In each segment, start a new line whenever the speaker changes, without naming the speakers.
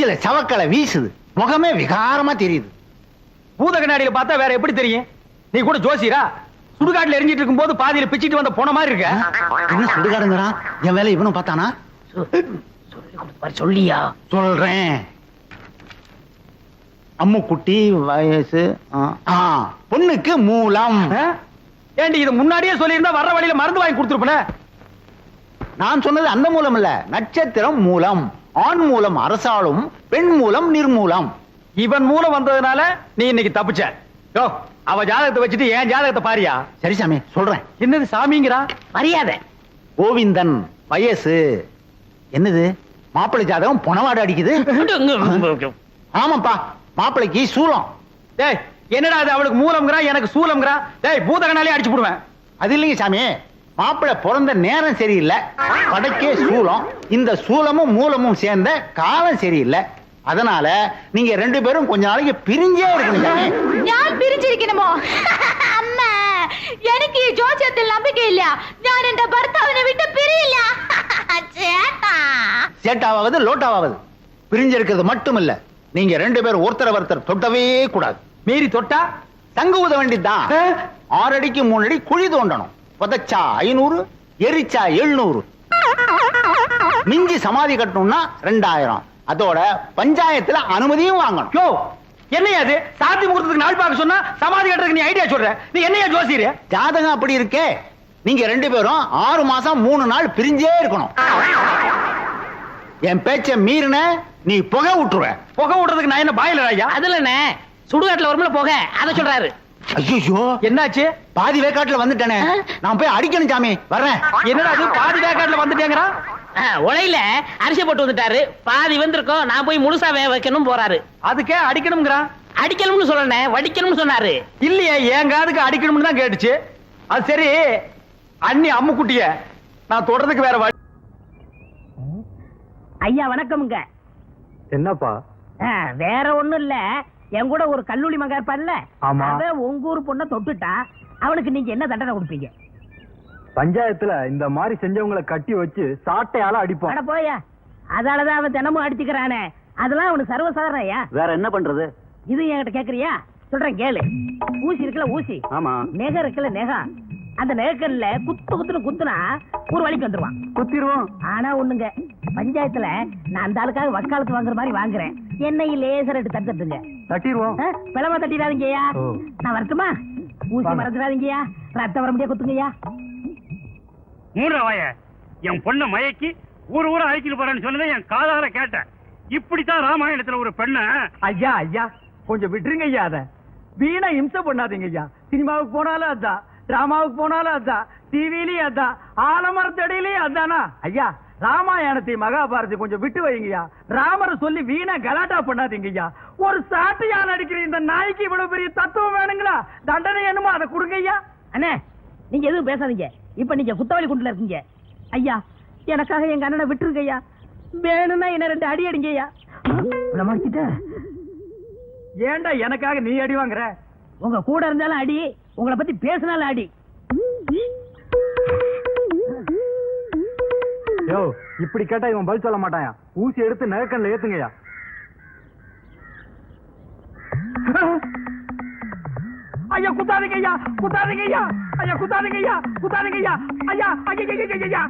மூஞ்சில சவக்கலை வீசுது. முகமே விகாரமா தெரியுது.
பூத கண்ணாடியில பார்த்தா வேற எப்படி தெரியும்? நீ கூட ஜோசியரா? சுடுகாட்டுல எரிஞ்சிட்டு இருக்கும்போது பாதியில பிச்சிட்டு வந்த போன மாதிரி இருக்க.
என்ன சுடுகாடுங்கிறான் என் வேலை இவனும் பார்த்தானா?
சொல்லியா?
சொல்றேன். அம்முக்குட்டி வயசு பொண்ணுக்கு மூலம்?
ஏண்டி இது முன்னாடியே சொல்லியிருந்தா வர்ற வழியில மருந்து வாங்கி கொடுத்துருப்பனே?
நான் சொன்னது அந்த மூலம் இல்ல நட்சத்திரம் மூலம். ஆண் மூலம் அரசாளும் பெண் மூலம் நிர்மூலம்.
இவன் மூலம் வந்ததுனால நீ இன்னைக்கு தப்பிச்ச. யோ அவ ஜாதகத்தை வச்சுட்டு என் ஜாதகத்தை பாரியா?
சரி சாமி சொல்றேன்.
என்னது சாமிங்கிறா?
மரியாதை.
கோவிந்தன் வயசு. என்னது? மாப்பிள்ளை ஜாதகம் பொணவாடு அடிக்குது? ஆமாப்பா மாப்பிள்ளைக்கு சூலம்.
டேய் என்னடா அது அவளுக்கு மூலம்ங்கிறா எனக்கு சூலம்ங்கிறா? டேய் பூத கண்ணாலே அடிச்சு போடுவேன்.
அது இல்லைங்க சாமி மாப்பிள பிறந்த நேரம் சரியில்லை வடக்கே சூலம் இந்த சூலமும் மூலமும் சேர்ந்த காலம் சரியில்லை. அதனால நீங்க ரெண்டு பேரும் கொஞ்ச நாளைக்கு பிரிஞ்சே இருக்கணும்
நான் பிரிஞ்சிருக்கணுமோ? அம்மா எனக்கு ஜோசியத்தில் நம்பிக்கை இல்ல நான் என் பர்த்தாவினை விட்டு பிரியல
சேட்டாவது லோட்டாவது பிரிஞ்சிருக்கிறது மட்டும் இல்ல நீங்க ரெண்டு பேரும் ஒருத்தர் ஒருத்தர் தொட்டவே கூடாது.
மீறி தொட்டா
தங்க உத வேண்டியதுதான். ஆறடிக்கு மூணு அடி குழி தோண்டணும். புதைச்சா ஐநூறு எரிச்சா எழுநூறு. மிஞ்சி சமாதி கட்டணும்னா ரெண்டாயிரம். அதோட பஞ்சாயத்துல அனுமதியும் வாங்கணும்.
யோ என்னையா அது சாத்தி முகூர்த்தத்துக்கு நாள் பார்க்க சொன்னா சமாதி கட்டுறதுக்கு நீ ஐடியா சொல்ற. நீ என்னையா ஜோசியர்?
ஜாதகம் அப்படி இருக்கே. நீங்க ரெண்டு பேரும் ஆறு மாசம் மூணு நாள் பிரிஞ்சே இருக்கணும். என் பேச்ச மீறின நீ புகை விட்டுருவ
புகை விடுறதுக்கு நான் என்ன பாயில ஐயா?
அதுல என்ன? சுடுகாட்டுல வரும்ல போக. அத சொல்றாரு.
ஐயோ
என்னாச்சு?
பாதி வேக்காட்டுல வந்துட்டேனே. நான் போய் அடிக்கணும் சாமி. வர்றேன்.
என்னடா அது பாதி வேக்காட்டுல வந்துட்டேங்கிறான்
ஆ, உலையில அரிசி போட்டு வந்துட்டாரு. பாதி வந்திருக்கோம். நான் போய் முழுசா வேக வைக்கணும் போறாரு.
அதுக்கே அடிக்கணுங்கிறான்
அடிக்கணும்னு சொல்லணே வடிக்கணும்னு சொன்னாரு.
இல்லையே என் காதுக்கு அடிக்கணும்னு தான் கேட்டுச்சு. அது சரி அண்ணி அம்முக்குட்டிய நான் தொடறதுக்கு வேற வழி
ஐயா வணக்கமுங்க.
என்னப்பா?
வேற ஒண்ணும் இல்ல. என் கூட ஒரு கல்லூரி மகன் இருப்பான்ல
ஆமா.
அவன் உங்க ஊர் பொண்ண தொட்டுட்டா அவனுக்கு நீங்க என்ன தண்டனை கொடுப்பீங்க?
பஞ்சாயத்துல இந்த மாதிரி செஞ்சவங்களை கட்டி வச்சு சாட்டையால அடிப்போம்
அட போயா. அதாலதான் அவன் தினமும் அடிச்சுக்கிறானே. அதெல்லாம் அவனுக்கு சர்வசாதாரண ஐயா
வேற என்ன பண்றது?
இது என்கிட்ட கேக்குறியா? சொல்றேன் கேளு. ஊசி இருக்குல்ல ஊசி?
ஆமா.
நெகம் இருக்குல்ல நெகம் அந்த நெகக்கல்ல குத்து குத்துன்னு குத்துனா ஒரு வழிக்கு வந்துருவான்.
குத்திருவோம்.
ஆனா ஒண்ணுங்க பஞ்சாயத்துல நான் அந்த ஆளுக்காக வக்காலத்து வாங்குற மாதிரி வாங்குறேன். என்னைய லேசர் எடுத்து தட்டுங்க
தட்டிடுவோம்.
பிளவ தட்டிடாதீங்கய்யா. நான் வரட்டுமா ஊசி. மறந்துடாதீங்கய்யா. ரத்தம் வர முடியா குத்துங்கய்யா.
மூன்றாவாய என் பொண்ணை மயக்கி ஊர் ஊரா அழைச்சிட்டு போறேன்னு சொன்னதை என் காதார கேட்டேன். இப்படித்தான் ராமாயணத்துல ஒரு பெண்ண
ஐயா ஐயா கொஞ்சம் விட்டுருங்க ஐயா அத. வீணா இம்சை பண்ணாதீங்க ஐயா சினிமாவுக்கு போனாலும் அதான் டிராமாவுக்கு போனாலும் அதான் டிவிலயும் அதான் ஆலமரத்தடியிலயும் அதானா? ஐயா ராமாயணத்தை மகாபாரதி கொஞ்சம் விட்டு வைங்கய்யா. ராமரை சொல்லி வீணா கலாட்டா பண்ணாதீங்க ஐயா ஒரு சாட்டையா நடிக்கிற இந்த நாய்க்கு இவ்வளவு பெரிய தத்துவம் வேணுங்களா? தண்டனை என்னமோ அதை கொடுங்க ஐயா
அண்ணே நீங்க எதுவும் பேசாதீங்க. இப்ப நீங்க குத்தவாளி குண்டுல இருக்கீங்க. ஐயா எனக்காக எங்க அண்ணனை விட்டுருங்க ஐயா வேணும்னா என்ன ரெண்டு அடி அடிங்க ஐயா
ஏன்டா எனக்காக நீ அடி வாங்குற?
உங்க கூட இருந்தாலும் அடி உங்களை பத்தி பேசினாலும் அடி.
யோ இப்படி கேட்டா இவன் பதில் சொல்ல மாட்டாயா? ஊசி எடுத்து நகக்கண்ல ஏத்துங்கயா ஐயா குத்தாதீங்க ஐயா குத்தாதீங்க ஐயா. ஐயா குத்தாதீங்க ஐயா குத்தாதீங்க ஐயா. ஐயா ஐயா ஐயா ஐயா, ஐயா.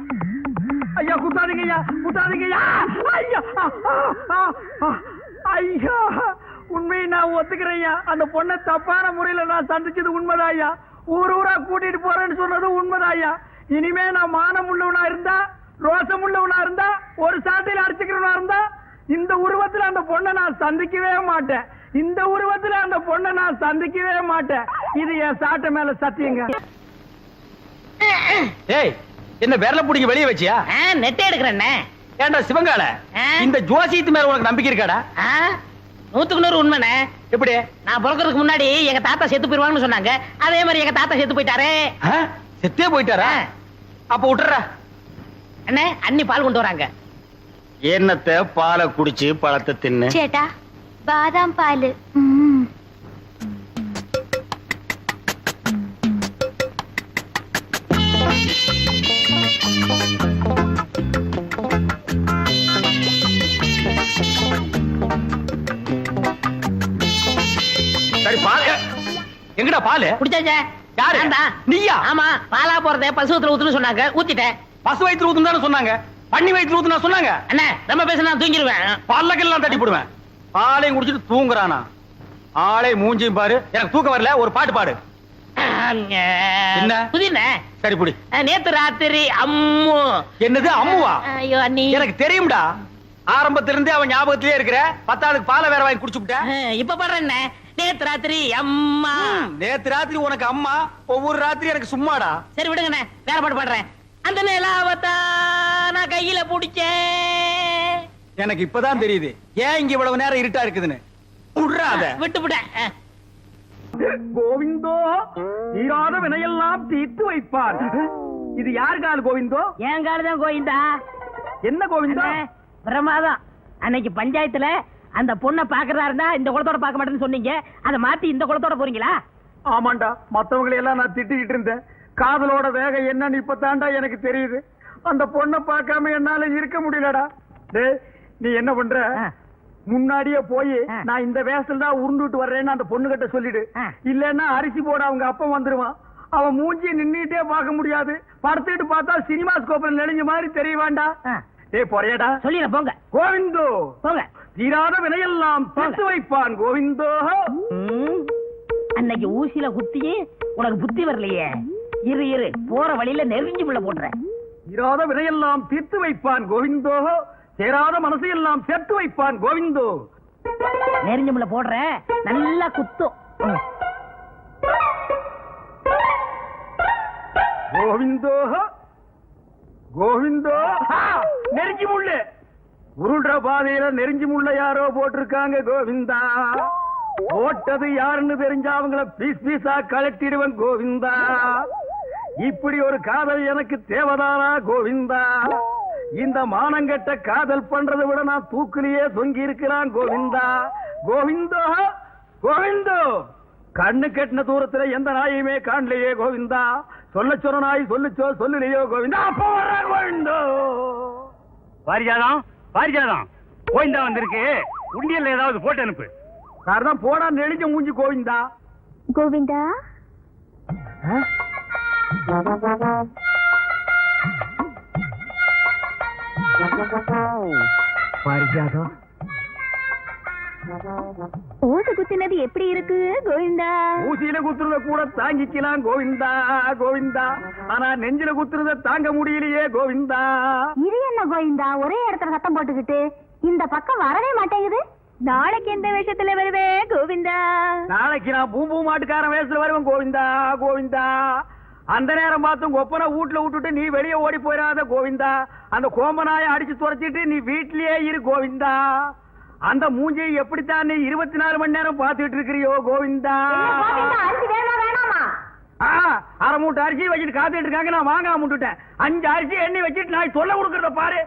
ஐயா குத்தாதீங்க ஐயா குத்தாதீங்க ஐயா. ஐயா ஐயா உண்மையை நான் ஒத்துக்கிறேன் ஐயா. அந்த பொண்ணை தப்பான முறையில நான் சந்திச்சது உண்மைதான் ஐயா. ஊர் ஊரா கூட்டிட்டு போறேன்னு சொன்னது உண்மைதான் ஐயா. இனிமே நான் மானம் உள்ளவனா இருந்தா ரோசம் உள்ளவனா இருந்தா ஒரு சாட்டையில அடிச்சுக்கிறவனா இருந்தா இந்த உருவத்துல அந்த பொண்ணை நான் சந்திக்கவே மாட்டேன். இந்த உருவத்துல அந்த பொண்ணை நான் சந்திக்கவே மாட்டேன். இது என் சாட்டை மேல சத்தியங்க. ஏய் என்ன விரல புடிங்க வெளிய வச்சியா?
நெட்டை எடுக்கிறேண்ணே.
ஏண்டா சிவங்கால? இந்த ஜோசியத்து மேல உனக்கு நம்பிக்கை இருக்காடா?
நூத்துக்கு நூறு உண்மைண்ணே.
எப்படி?
நான் பிறக்கிறதுக்கு முன்னாடி எங்க தாத்தா செத்து போயிருவாங்கன்னு சொன்னாங்க. அதே மாதிரி எங்க தாத்தா செத்து போயிட்டாரே?
செத்தே போயிட்டாரா? அப்ப விட்டுறா.
அண்ணே அண்ணி பால் கொண்டு வராங்க.
என்னத்த பாலை குடிச்சு பழத்தை தின்னு?
சேட்டா பாதாம் பால்
சரி பால். எங்கடா பால்?
குடிச்சாச்சே
யாரு? நீயா?
ஆமா பாலா போறத பசுவத்துல ஊத்துன்னு சொன்னாங்க. ஊத்திட்டேன்.
பசு வயிற்று ஊத்துன்னு தானே சொன்னாங்க? பண்ணி வயிற்று ஊத்துனா சொன்னாங்க?
அண்ணே ரொம்ப பேச நான் தூங்கிடுவேன்
பல்லக்கெல்லாம் தட்டி போடுவேன் பாலையும் குடிச்சிட்டு தூங்குறானா? ஆளே மூஞ்சியும் பாரு. எனக்கு தூக்கம் வரல ஒரு பாட்டு பாடு. என்ன?
புதின?
சரி புடி.
நேத்து ராத்திரி அம்மு.
என்னது அம்முவா? எனக்கு தெரியும்டா. ஆரம்பத்துல இருந்தே அவன் ஞாபகத்திலே இருக்கிற பத்தாவதுக்கு பாலை வேற வாங்கி குடிச்சு
அஹ், இப்ப பாடுறேன் நேத்து ராத்திரி அம்மா.
நேத்து ராத்திரி உனக்கு அம்மா ஒவ்வொரு ராத்திரி எனக்கு சும்மாடா.
சரி விடுங்கண்ணே வேற பாட்டு பாடுறேன். அந்த நிலாவத்தா நான் கையில புடிச்சேன்.
எனக்கு இப்பதான் தெரியுது. ஏன் இங்க இவ்வளவு நேரம் இருட்டா இருக்குதுன்னு? விட்றாத.
விட்டு விட.
கோவிந்தோ தீராத வினையெல்லாம் தீர்த்து வைப்பார். இது யார் கால் கோவிந்தோ?
என் காலுதான் கோயிந்தா
என்ன கோவிந்தோ?
அண்ணே, பிரமாதம். அன்னைக்கு பஞ்சாயத்துல அந்த பொண்ணை பாக்குறாருன்னா இந்த குளத்தோட பார்க்க மாட்டேன்னு சொன்னீங்க. அதை மாத்தி இந்த குளத்தோட போறீங்களா?
ஆமாண்டா மத்தவங்களை எல்லாம் நான் திட்டிக்கிட்டு இருந்தேன். காதலோட வேகம் என்னன்னு இப்பதான்டா எனக்கு தெரியுது. அந்த பொண்ணை பார்க்காம என்னால இருக்க முடியலடா. டேய் நீ என்ன பண்ற. முன்னாடியே போய். நான் இந்த வேஷத்துல தான் உருண்டுட்டு வர்றேன்னு அந்த பொண்ணு கிட்ட சொல்லிடு. இல்லன்னா அரிசி போட அவங்க அப்பா வந்துருவான். அவன் மூஞ்சி நின்னுட்டே பார்க்க முடியாது. படுத்துட்டு பார்த்தா சினிமா ஸ்கோப்ல நெளிஞ்ச மாதிரி தெரிய வேண்டாம் டேய் பொறையடா.
சொல்லிடுறேன் போங்க.
கோவிந்தோ.
போங்க.
தீராத வினையெல்லாம் தீர்த்து வைப்பான் கோவிந்தோ.
அன்னைக்கு ஊசியில குத்தியே உனக்கு புத்தி வரலையே. இரு இரு. போற வழியில நெருங்கி புள்ள போட்டுறேன்.
தீராத வினையெல்லாம் தீர்த்து வைப்பான் கோவிந்தோ. சேராத மனசையெல்லாம் சேர்த்து வைப்பான் கோவிந்தோ.
நெருங்கி புள்ள போடுறேன். நல்லா குத்தும்.
கோவிந்தோ. கோவிந்தோ. நெருஞ்சி முள்ளு. உருள்ற பாதையில நெருஞ்சி முள்ள யாரோ போட்டிருக்காங்க கோவிந்தா. போட்டது யாருன்னு தெரிஞ்சா அவங்கள பீஸ் பீஸா கலட்டிடுவன் கோவிந்தா. இப்படி ஒரு காதல் எனக்கு தேவதானா கோவிந்தா? இந்த மானங்கெட்ட காதல் பண்றதை விட நான் தூக்குலயே தொங்கி இருக்கிறான் கோவிந்தா. கோவிந்தோ கோவிந்தோ! கண்ணு கெட்டின தூரத்துல எந்த நாயுமே காணலையே கோவிந்தா. சொல்ல சொன்ன நாய் சொல்லுச்சோ சொல்லலையோ கோவிந்தா. அப்ப வர்ற கோவிந்தோ!
பாரிஜாதம் பாரிஜாதம் கோயிந்தா வந்திருக்கு. உண்டியல்ல ஏதாவது போட்டு அனுப்பு.
காரணம் போடா நெளிஞ்ச மூஞ்சி கோவிந்தா.
கோவிந்தா?
பாரிஜாதம்.
ஓசை குத்தினது எப்படி இருக்கு கோவிந்தா?
ஊசியில குத்துறத கூட தாங்கிக்கலாம் கோவிந்தா கோவிந்தா. ஆனா நெஞ்சில குத்துறத தாங்க முடியலையே கோவிந்தா.
இது என்ன கோவிந்தா? ஒரே இடத்துல சத்தம் போட்டுக்கிட்டு இந்த பக்கம் வரவே மாட்டேங்குது. நாளைக்கு எந்த வேஷத்துல வருவே கோவிந்தா?
நாளைக்கு நான் பூம்பூ மாட்டுக்காரன் வயசுல வருவேன் கோவிந்தா கோவிந்தா. அந்த நேரம் பார்த்து உங்க ஒப்பனை வீட்டுல விட்டுட்டு நீ வெளியே ஓடி போயிடாத கோவிந்தா. அந்த கோம்பனாய அடிச்சு துரைச்சிட்டு நீ வீட்லயே இரு கோவிந்தா. அந்த மூஞ்சியை எப்படித்தான் நீ இருபத்தி நாலு மணி நேரம் பார்த்துட்டு இருக்கிறியோ கோவிந்தா? அரை மூட்டை அரிசி வச்சுட்டு காத்துட்டு இருக்காங்க நான் வாங்காம விட்டுட்டேன். அஞ்சு அரிசி எண்ணெய் வச்சுட்டு நான் சொல்ல கொடுக்கறத பாரு.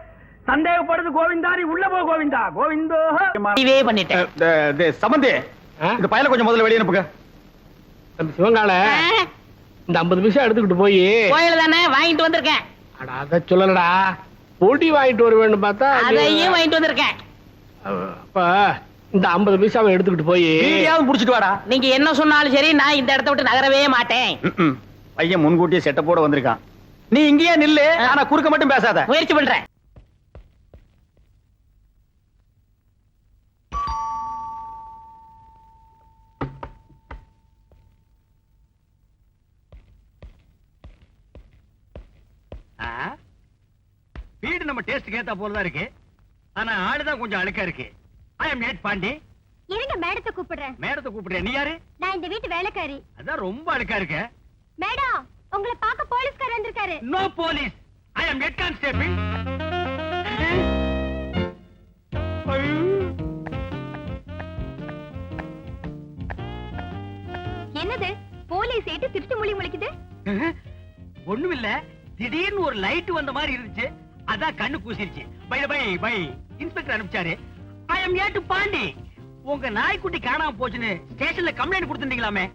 சந்தேகப்படுது கோவிந்தா நீ உள்ள போ கோவிந்தா. கோவிந்தோ.
பண்ணிட்டேன்.
சம்பந்தி இந்த பையல கொஞ்சம் முதல்ல வெளியே அனுப்புங்க.
சிவங்கால இந்த ஐம்பது நிமிஷம் எடுத்துக்கிட்டு போய்.
கோயில தானே வாங்கிட்டு வந்திருக்கேன்.
அட அத சொல்லலடா. பொடி வாங்கிட்டு வருவேன்னு பார்த்தா
அதையும் வாங்கிட்டு வந்திருக்கேன்.
அப்ப இந்த ஐம்பது பைசாவை எடுத்துக்கிட்டு போய்.
புடிச்சிட்டு வாடா.
நீங்க என்ன சொன்னாலும் சரி நான் இந்த இடத்த விட்டு நகரவே மாட்டேன்.
பையன் முன்கூட்டியே செட்டப்போட வந்திருக்கான். நீ இங்கேயே நில்லு ஆனா குறுக்க மட்டும் பேசாத.
முயற்சி பண்றேன்.
வீடு நம்ம டேஸ்ட் ஏத்தா போலதான் இருக்கு. ஆனா ஆளுதான் கொஞ்சம் அழுக்கா இருக்கு. ஐ எம் நேட் பாண்டி
இருங்க மேடத்தை கூப்பிடுறேன்?
மேடத்தை கூப்பிடுறேன். நீ யாரு?
நான் இந்த வீட்டு வேலைக்காரி.
அதான் ரொம்ப அழுக்கா இருக்க.
மேடம் உங்களை பார்க்க போலீஸ்காரர் வந்திருக்காரு.
No police I am head constable
என்னது? போலீஸ் ஏட்டு திருட்டு மொழி முழிக்குது
ஒண்ணுமில்ல. திடீர்னு ஒரு லைட் வந்த மாதிரி இருந்துச்சு. அதான் கண்ணு கூசிருச்சு. பை பை பை இன்ஸ்பெக்டர் அனுப்பிச்சாரு. ஐ எம் ஏட்டு பாண்டி உங்க நாய்க்குட்டி காணாம போச்சுன்னு ஸ்டேஷன்ல கம்ப்ளைண்ட் கொடுத்துட்டீங்களாமே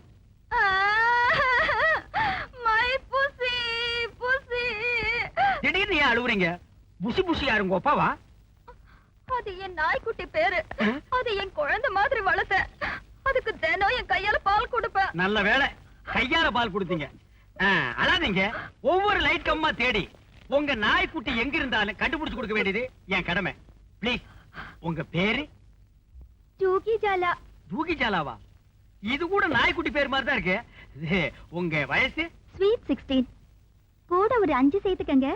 மை புசி புசி
திடீர்னு ஏன் அழுவுறீங்க? புசி புசி யாரு உங்க அப்பாவா
அது என் நாய்க்குட்டி பேரு. அது என் குழந்தை மாதிரி வளர்த்தேன் அதுக்கு தினம் என் கையால
நல்ல வேளை. கையால பால் கொடுத்தீங்க. அழாதீங்க. ஒவ்வொரு லைட் கம்மா தேடி. உங்க நாய்க்குட்டி எங்க இருந்தாலும் கண்டுபிடிச்சு கொடுக்க வேண்டியது என் கடமை. ப்ளீஸ் உங்க பேரு?
தூக்கி ஜாலா.
தூக்கிச்சாலாவா இது கூட நாய்க்குட்டி பேர் மாதிரி தான் இருக்கு. உங்க வயசு?
ஸ்வீட் சிக்ஸ்டீன் கூட ஒரு அஞ்சு சேர்த்துக்கங்க.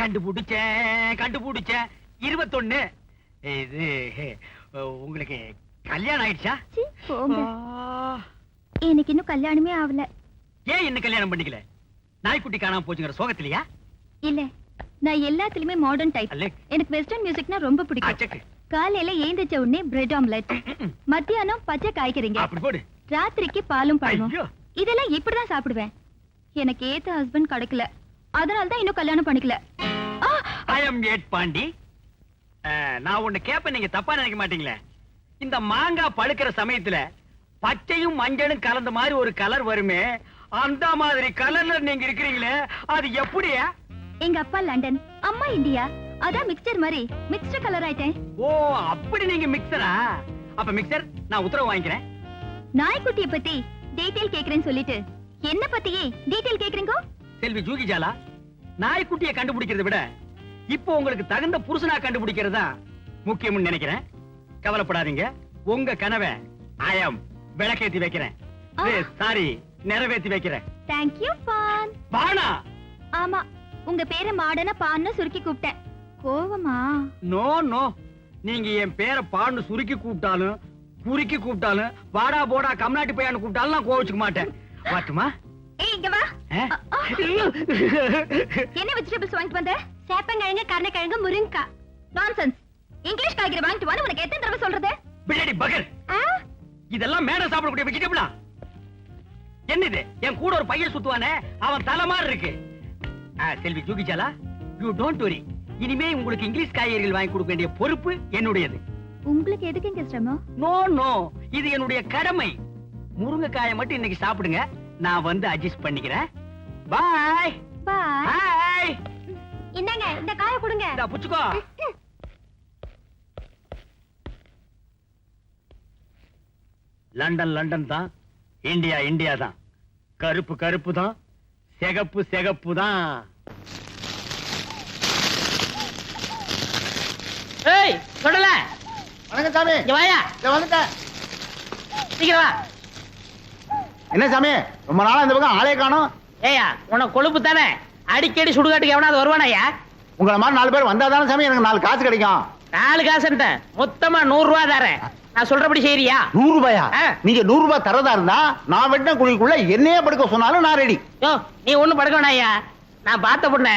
கண்டுபிடிச்சேன் கண்டுபிடிச்சேன். இருபத்தொன்னு. இது உங்களுக்கு கல்யாணம் ஆயிடுச்சா.
எனக்கு இன்னும் கல்யாணமே ஆகல.
ஏன் என்ன கல்யாணம் பண்ணிக்கல? நாய்க்குட்டி காணாம போச்சுங்கிற சோகத்திலையா?
இல்ல நான் எல்லாத்துலயுமே மாடர்ன் டைப். எனக்கு வெஸ்டர்ன் மியூசிக்னா ரொம்ப பிடிக்கும். காலையில ஏந்திரிச்ச உடனே பிரெட் ஆம்லெட் மத்தியானம் பச்சை காய்கறிங்க. ராத்திரிக்கு பாலும் பழமும். இதெல்லாம் இப்படிதான் சாப்பிடுவேன்? எனக்கு ஏத்த ஹஸ்பண்ட் கிடைக்கல. அதனால தான் இன்னும் கல்யாணம் பண்ணிக்கல!
ஐ ஏட் பாண்டி நான் ஒண்ணு கேப்ப நீங்க தப்பா நினைக்க மாட்டீங்களே. இந்த மாங்காய் பழுக்கிற சமயத்துல பச்சையும் மஞ்சளும் கலந்த மாதிரி ஒரு கலர் வருமே அந்த மாதிரி கலர்ல நீங்க இருக்கிறீங்களே அது எப்படியா?
எங்க அப்பா லண்டன். அம்மா இந்தியா. அதான் மிக்சர் மாதிரி. மிக்ஸ்டு கலர் ஆயிட்டேன்.
ஓ அப்படி நீங்க மிக்சரா அப்ப மிக்சர் நான் உத்தரவு வாங்கிக்கிறேன்.
நாய்க்குட்டிய பத்தி டீடைல் கேக்குறேன்னு சொல்லிட்டு. என்ன பத்தியே? டீடைல் கேக்குறீங்க?
செல்வி ஜூகிஜாலா நாய்க்குட்டியை கண்டுபிடிக்கிறதை விட இப்போ உங்களுக்கு தகுந்த புருஷனா கண்டுபிடிக்கிறதா முக்கியம்னு நினைக்கிறேன். கவலைப்படாதீங்க. உங்க கனவை ஆயம் விளக்கேத்தி வைக்கிறேன். சாரி நிறைவேத்தி வைக்கிறேன்.
தேங்க்யூ பான்
பானா
ஆமா உங்க பேரை மாடன பான்னு சுருக்கி கூப்பிட்டேன். கோவமா?
No no. நீங்க என் பேரை பாண்டு சுருக்கி கூப்பிட்டாலும் குறுக்கி கூப்பிட்டாலும் வாடா போடா கம்நாட்டு பையான்னு கூப்பிட்டாலும் நான் கோவிச்சுக்க மாட்டேன். வாட்டுமா?
ஏய் இங்க வா. என்ன வெஜிடபிள்ஸ் வாங்கிட்டு வந்த? சேப்பங்கிழங்கு கருணக்கிழங்கு முருங்கா. நான்சென்ஸ் இங்கிலீஷ் காய்கறி வாங்கிட்டு வந்து உனக்கு எத்தனை தடவை சொல்றது?
பின்னாடி பகர்? இதெல்லாம் மேடை சாப்பிடக்கூடிய வெஜிடபிளா என்னது? என் கூட ஒரு பையன் சுத்துவானே? அவன் தலை மாதிரி இருக்கு. செல்வி ஜூகிச்சாலா யூ டோன்ட் வரி இனிமே உங்களுக்கு இங்கிலீஷ் காய்கறிகள் வாங்கி கொடுக்க வேண்டிய பொறுப்பு என்னுடையது.
உங்களுக்கு எதுக்கு இங்க சிரமம்?
நோ நோ இது என்னுடைய கடமை. முருங்கைக்காயை மட்டும் இன்னைக்கு சாப்பிடுங்க. நான் வந்து அட்ஜஸ்ட் பண்ணிக்கிறேன். பாய்
பாய்
ஹாய்
இந்தாங்க இந்த காய கொடுங்க.
இந்த புச்சுக்கோ. லண்டன் லண்டன் தான். இந்தியா இந்தியா தான். கருப்பு கருப்பு தான். சிகப்பு சிகப்பு தான்
ஏய் சொல்லல
வணக்கம் சாமி.
இங்க வாயா.
இதோ வந்துட்டேன்.
சீக்கிரம் வா.
என்ன சாமி ரொம்ப நாளா இந்த பக்கம் ஆளே காணோம்.
ஏயா உனக்கு கொழுப்பு தானே? அடிக்கடி சுடுகாட்டுக்கு எவனாவது வருவானாயா
உங்களை மாதிரி நாலு பேர் வந்தா தானே சாமி எனக்கு நாலு காசு கிடைக்கும்.
நாலு காசு மொத்தமா நூறு ரூபா தரேன். நான் சொல்றபடி செய்யறியா
நூறு ரூபாயா. நீங்க நூறு ரூபாய் தரதா இருந்தா நான் வெட்டின குழிக்குள்ள என்னையே படுக்க சொன்னாலும் நான் ரெடி
நீ ஒண்ணும் படுக்க வேணாயா நான் பார்த்த பொண்ண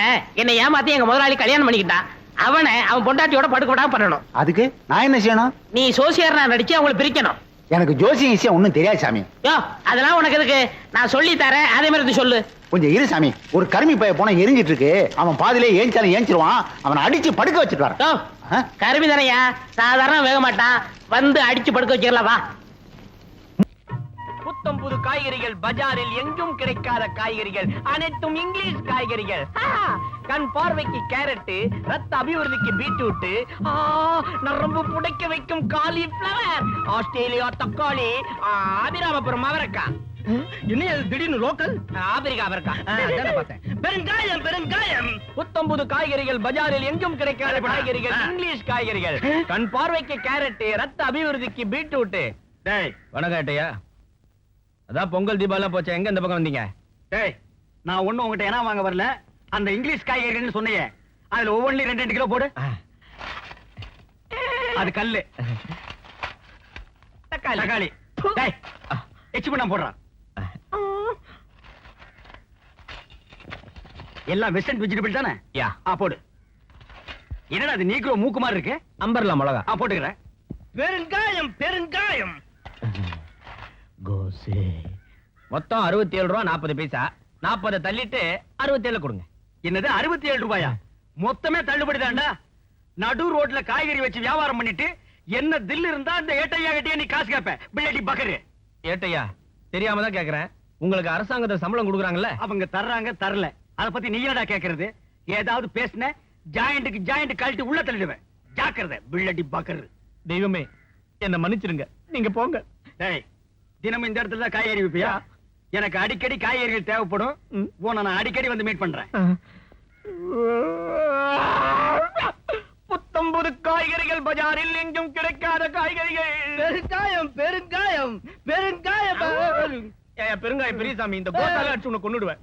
என்னை ஏமாத்தி எங்க முதலாளி கல்யாணம் பண்ணிக்கிட்டான். அவனை அவன் பொண்டாட்டியோட படுக்க விடாம பண்ணணும்.
அதுக்கு நான் என்ன செய்யணும்?
நீ சோசியர் நான் நடிச்சு அவங்களை பிரிக்கணும்.
எனக்கு ஜோசியம் விஷயம் ஒண்ணும் தெரியாது சாமி.
யோ அதெல்லாம் உனக்கு எதுக்கு? நான் சொல்லி தரேன் அதே மாதிரி சொல்லு.
கொஞ்சம் இரு சாமி. ஒரு கருமி பைய போன எரிஞ்சிட்டு இருக்கு அவன் பாதியிலே ஏஞ்சாலும் ஏஞ்சிருவான். அவனை அடிச்சு படுக்க வச்சுட்டு ஆ?
கருமி தானையா? சாதாரண வேக மாட்டான். வந்து அடிச்சு படுக்க வச்சிடலாம் வா.
புத்தம் புது காய்கறிகள் பஜாரில் எங்கும் கிடைக்காத காய்கறிகள். அனைத்தும் இங்கிலீஷ் காய்கறிகள். கண் பார்வைக்கு கேரட் ரத்த அபிவிருத்திக்கு பீட்ரூட் ஆ, நரம்பு புடைக்க வைக்கும் காலிஃபிளவர். ஆஸ்திரேலியா தக்காளி. ஆ, ஆபிராமபுரம் அவரக்காய் என்ன திடீர்னு லோக்கல்? ஆப்பிரிக்கா அவரக்காய் பெருங்காயம் பெருங்காயம். புத்தம் புது காய்கறிகள் பஜாரில் எங்கும் கிடைக்காத காய்கறிகள் இங்கிலீஷ் காய்கறிகள். கண் பார்வைக்கு கேரட் ரத்த அபிவிருத்திக்கு பீட்ரூட் டேய்.
வணக்காட்டையா அதான் பொங்கல் தீபாவளி போச்சு எங்க இந்த பக்கம் வந்தீங்க?
டேய் நான் ஒண்ணும் உங்ககிட்ட ஏனா வாங்க வரல. அந்த இங்கிலீஷ் காய்கறின்னு சொன்னீங்க அதுல ஒவ்வொன்றிலும் ரெண்டு ரெண்டு கிலோ போடு. அது கல்லு. தக்காளி. தக்காளி. டேய் எச்சு பண்ண போடுறான் எல்லாம் வெஸ்டர்ன் வெஜிடபிள் தானே?
யா.
ஆ போடு. என்னடா அது நீக்ரோ மூக்கு மாதிரி இருக்கு?
அம்பர்லா மிளகா.
ஆ போட்டுக்கிறேன். பெருங்காயம் பெருங்காயம்.
கோசே. மொத்தம் அறுபத்தி ஏழு ரூபா நாற்பது பைசா. நாற்பதை தள்ளிட்டு அறுபத்தி ஏழு கொடுங்க.
என்னது அறுபத்தி ஏழு ரூபாயா? மொத்தமே தள்ளுபடி தான்டா. நடு ரோட்ல காய்கறி வச்சு வியாபாரம் பண்ணிட்டு என்ன தில் இருந்தா இந்த ஏட்டையா கிட்டே நீ காசு கேப்ப. பிள்ளைடி பக்கரு
ஏட்டையா? தெரியாம தான் கேக்குறேன். உங்களுக்கு அரசாங்கத்துல சம்பளம் கொடுக்குறாங்கல்ல?
அவங்க தர்றாங்க தரல. அத பத்தி நீ என்னடா கேக்குறது? ஏதாவது பேசுன ஜாயிண்ட்டுக்கு ஜாயிண்ட் கழட்டி உள்ள தள்ளிடுவேன். ஜாக்கிரதை பிள்ளடி பக்கரு
தெய்வமே என்ன மன்னிச்சிருங்க. நீங்க போங்க.
டேய் தினமும் இந்த இடத்துல தான் காய்கறி விப்பியா எனக்கு அடிக்கடி காய்கறிகள் தேவைப்படும். உன்னை நான் அடிக்கடி வந்து மீட் பண்றேன்.
புத்தம் புது காய்கறிகள் பஜாரில் எங்கும் கிடைக்காத காய்கறிகள்.
பெருங்காயம் பெருங்காயம் பெருங்காயம்.
பெருங்காய பெரியசாமி இந்த போட்டால அடிச்சு உன்னை கொண்டுடுவேன்